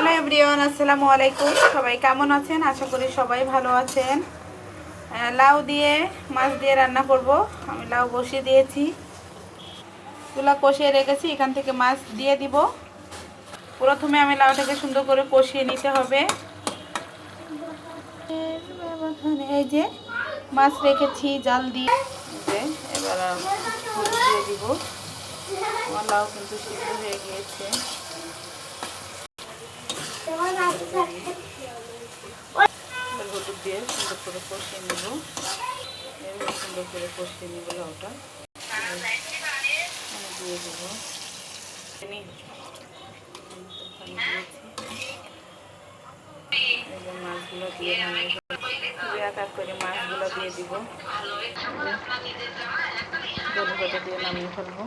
Hello everyone, আসসালামু আলাইকুম। সবাই কেমন আছেন? আশা করি সবাই ভালো আছেন। লাউ দিয়ে, মাছ দিয়ে রান্না করব। আমি লাউ বসিয়ে দিয়েছি। তুলা কষিয়ে রেখেছি, এখান থেকে মাছ দিয়ে দিব। প্রথমে আমি লাউটাকে সুন্দর করে কষিয়ে নিতে হবে। এই যে মাছ রেখেছি, জাল দিয়ে। এবার দিয়ে দিব। আমার লাউ কিন্তু সিদ্ধ হয়ে গিয়েছে। হলুদ দিয়ে সুন্দর করে কষিয়ে নেব সুন্দর করে কষিয়ে নেব লাউটা আমি দিয়ে দেবো মাছগুলো দিয়ে এক করে মাছগুলো দিয়ে দিব দিয়ে নামিয়ে ফেলব